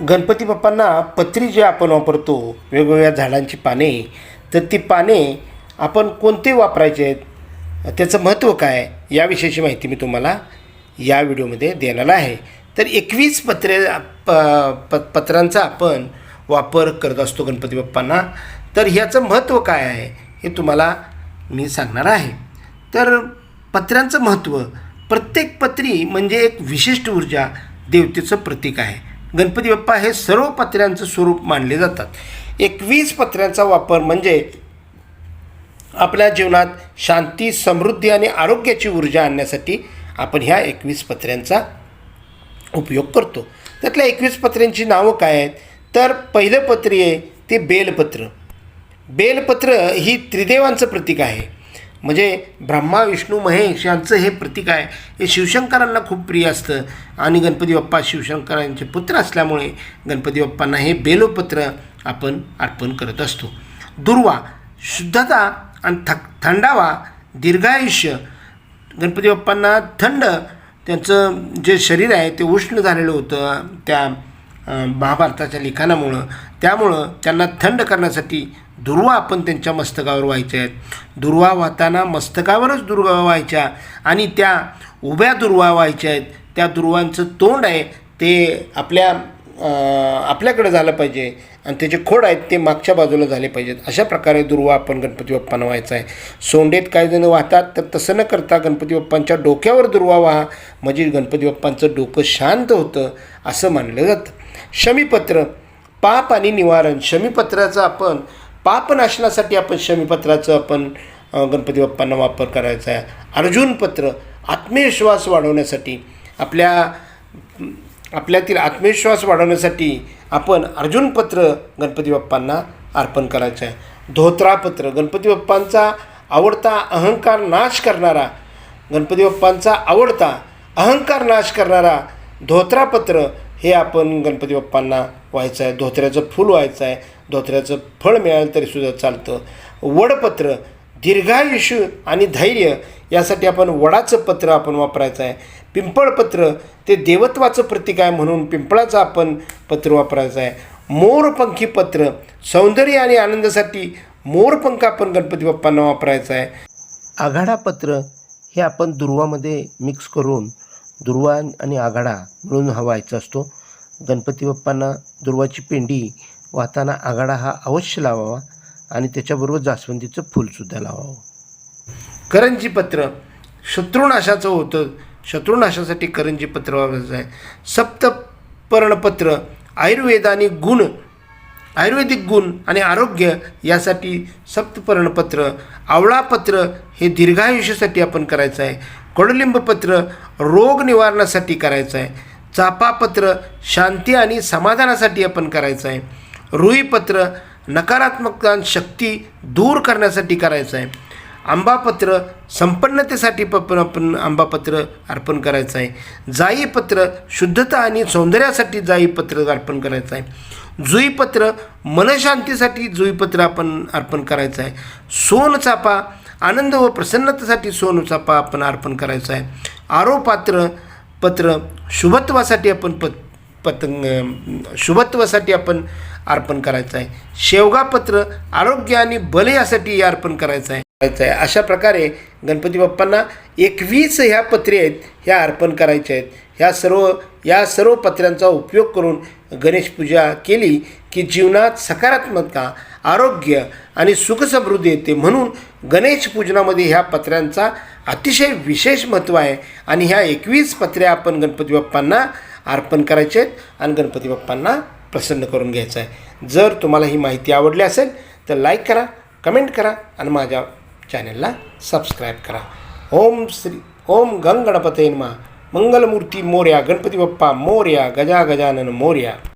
गणपती बाप्पांना पत्री जे आपण वापरतो वेगवेगळ्या झाडांची पाने तर ती पाने आपण कोणते वापरायचे आहेत? त्याचं महत्त्व काय? याविषयीची माहिती मी तुम्हाला या व्हिडिओमध्ये देणार आहे. तर एकवीस पत्रे प प पत्रांचा आपण वापर करत असतो गणपती बाप्पांना. तर ह्याचं महत्त्व काय आहे हे तुम्हाला मी सांगणार आहे. तर पत्र्यांचं महत्त्व प्रत्येक पत्री म्हणजे एक विशिष्ट ऊर्जा देवतेचं प्रतीक आहे. गणपती बाप्पा हे सर्व पत्र्यांचं स्वरूप मानले जातात. एकवीस पत्र्यांचा वापर म्हणजे आपल्या जीवनात शांती समृद्धी आणि आरोग्याची ऊर्जा आणण्यासाठी आपण ह्या एकवीस पत्र्यांचा उपयोग करतो. त्यातल्या एकवीस पत्र्यांची नावं काय आहेत? तर पहिलं पत्री आहे ते बेलपत्र. बेलपत्र ही त्रिदेवांचं प्रतीक आहे. म्हणजे ब्रह्मा विष्णू महेश यांचं हे प्रतीक आहे. हे शिवशंकरांना खूप प्रिय असतं. आणि गणपती बाप्पा शिवशंकरांचे पुत्र असल्यामुळे गणपती बाप्पांना हे बेलोपत्र आपण अर्पण करत असतो. दुर्वा शुद्धता आणि थक थंडावा दीर्घायुष्य गणपती बाप्पांना थंड त्यांचं जे शरीर आहे ते उष्ण झालेलं होतं त्या महाभारताच्या लिखाणामुळं. त्यामुळं त्यांना थंड करण्यासाठी दुर्वा आपण त्यांच्या मस्तकावर व्हायच्या आहेत. दुर्वा वाहताना मस्तकावरच दुर्वा व्हायच्या आणि त्या उभ्या दुर्वा व्हायच्या आहेत. त्या दुर्वांचं तोंड आहे ते आपल्या आपल्याकडे झालं पाहिजे आणि त्याचे खोड आहेत ते मागच्या बाजूला झाले पाहिजेत. अशा प्रकारे दुर्वा आपण गणपती बाप्पांना व्हायचा आहे. सोंडेत काही जण वाहतात तर तसं न करता गणपती बाप्पांच्या डोक्यावर दुर्वा व्हा. म्हणजे गणपती बाप्पांचं डोकं शांत होतं असं मानलं जातं. शमीपत्र पाप आणि निवारण. शमीपत्राचं आपण पापनाशनासाठी आपण शमीपत्राचं आपण गणपती बाप्पांना वापर करायचा आहे. अर्जुनपत्र आत्मविश्वास वाढवण्यासाठी आपल्या आपल्यातील आत्मविश्वास वाढवण्यासाठी आपण अर्जुनपत्र गणपती बाप्पांना अर्पण करायचं आहे. धोत्रापत्र गणपती बाप्पांचा आवडता अहंकार नाश करणारा गणपती बाप्पांचा आवडता अहंकार नाश करणारा धोत्रापत्र हे आपण गणपती बाप्पांना व्हायचं आहे धोत्र्याचं फूल व्हायचं आहे धोत्र्याचं फळ मिळालं तरी सुद्धा चालतं. वडपत्र दीर्घायुष्य आणि धैर्य यासाठी आपण वडाचं पत्र आपण वापरायचं आहे पिंपळपत्र ते देवत्वाचं प्रतीक आहे म्हणून पिंपळाचं आपण पत्र वापरायचं आहे मोरपंखी पत्र सौंदर्य आणि आनंदासाठी मोरपंख आपण गणपती बाप्पांना वापरायचं आहे आघाडा पत्र हे आपण दुर्वामध्ये मिक्स करून दुर्वा आणि आघाडा मिळून हा व्हायचा असतो. गणपती बाप्पांना दुर्वाची पेंडी वाहताना आघाडा हा अवश्य लावावा आणि त्याच्याबरोबर जास्वंदीचं फूलसुद्धा लावावं. करंजी पत्र. शत्रुनाशाचं होतं. शत्रुनाशासाठी करंजी पत्र वापरायचं आहे. सप्तपर्णपत्र आयुर्वेद आणि गुण. आयुर्वेदिक गुण आणि आरोग्य यासाठी सप्तपर्णपत्र आवळापत्र हे दीर्घायुष्यासाठी आपण करायचं आहे. कडुलिंबपत्र रोग निवारणासाठी करायचं आहे चापापत्र शांती आणि समाधानासाठी आपण करायचं आहे रुईपत्र नकारात्मकता शक्ती दूर करण्यासाठी करायचं आहे आंबापत्र संपन्नतेसाठी पण आपण आंबापत्र अर्पण करायचं आहे जाईपत्र शुद्धता आणि सौंदर्यासाठी जाईपत्र अर्पण करायचं आहे जुईपत्र मनशांतीसाठी जुईपत्र आपण अर्पण करायचं आहे सोनचापा आनंद व प्रसन्नतेसाठी सोनूचा पा आपण अर्पण करायचं आहे. आरोपात्र पत्र शुभत्वासाठी आपण पत पतंग शुभत्वासाठी आपण अर्पण करायचं आहे. शेवगापत्र आरोग्य आणि बल यासाठी अर्पण करायचं आहे. करायचं आहे. अशा प्रकारे गणपती बाप्पांना एकवीस ह्या पत्रे आहेत ह्या अर्पण करायच्या आहेत. ह्या सर्व या सर्व पत्र्यांचा उपयोग करून गणेश पूजा केली की जीवनात सकारात्मकता आरोग्य आणि सुखसमृद्धी येते म्हणून गणेश पूजनामध्ये ह्या पत्र्यांचा अतिशय विशेष महत्त्व आहे. आणि ह्या एकवीस पत्र्या आपण गणपती बाप्पांना अर्पण करायचे आहेत आणि गणपती बाप्पांना प्रसन्न करून घ्यायचं आहे. जर तुम्हाला ही माहिती आवडली असेल तर लाईक करा कमेंट करा आणि माझ्या चॅनलला सबस्क्राईब करा. ओम श्री ओम गंग गणपते मा मंगलमूर्ती मोर्या गणपती बाप्पा मोर्या गजा गजानन मोर्या.